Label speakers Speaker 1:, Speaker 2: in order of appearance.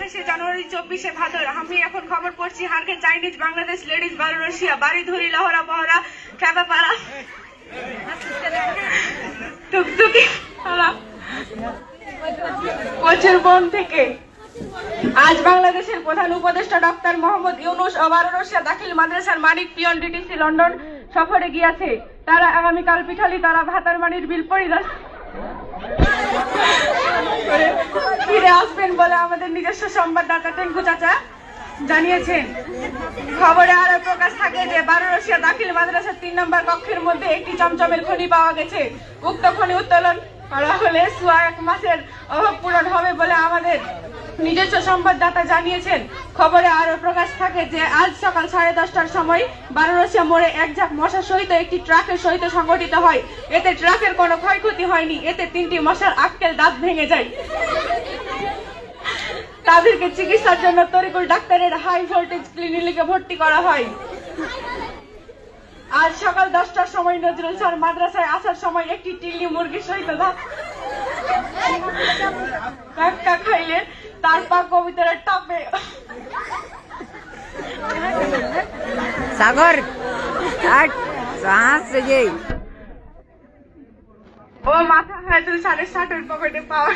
Speaker 1: আঠাশে জানুয়ারি চব্বিশে ভাদর। আমি এখন খবর পড়ছি, হারকে চাইনিজ, বাংলাদেশ লেডিজ বারো রাশিয়া বাড়ি ধরি, লহরা, বহরা খেপা পাড়া। টুকটুকি কোচের বন থেকে। আজ বাংলাদেশের প্রধান উপদেষ্টা ডক্টর মোহাম্মদ ইউনুস ও বারো রশিয়া দাখিল মাদ্রাসার মানিক পিয়ন ডিটিসি লন্ডন সফরে গিয়েছে। তারা আগামীকাল পিঠালি তারা ভাতার মানির বিল পরিদর্শন আসবেন বলে আমাদের নিজস্ব সংবাদদাতা টেঙ্কু চাচা জানিয়েছেন। খবরে আরও প্রকাশ থাকে যে, বারো রশিয়া দাখিল মাদ্রাসার তিন নম্বর কক্ষের মধ্যে একটি চমচমের খনি পাওয়া গেছে। উক্ত খনি উত্তোলন করা হলে সোয়া এক মাসের অভাব পূরণ হবে বলে আমাদের নিজস্ব সংবাদদাতা জানিয়েছেন। খবরে আরও প্রকাশ থাকে যে, আজ সকাল সাড়ে দশটার সময় বারোরসিয়া মোড়ে এক ঝাঁক মশার সহিত একটি ট্রাকের সহিত সংঘটিত হয়। এতে ট্রাকের কোনো ক্ষয়ক্ষতি হয়নি। এতে তিনটি মশার আক্কেল দাঁত ভেঙে যায়। তাদেরকে চিকিৎসার জন্য তরিকুল ডাক্তারের হাই ভোল্টেজ ক্লিনিকে ভর্তি করা হয়। আর সকাল দশটার সময় নজরুল স্যার মাদ্রাসায় আসার সময় একটি টিল্লি মুরগির সহিত ধাক্কা খাইলে তার পা কবিতার টাপে।
Speaker 2: সাগর
Speaker 1: ও মাথা সাড়ে ষাটের পকেটে পাওয়া।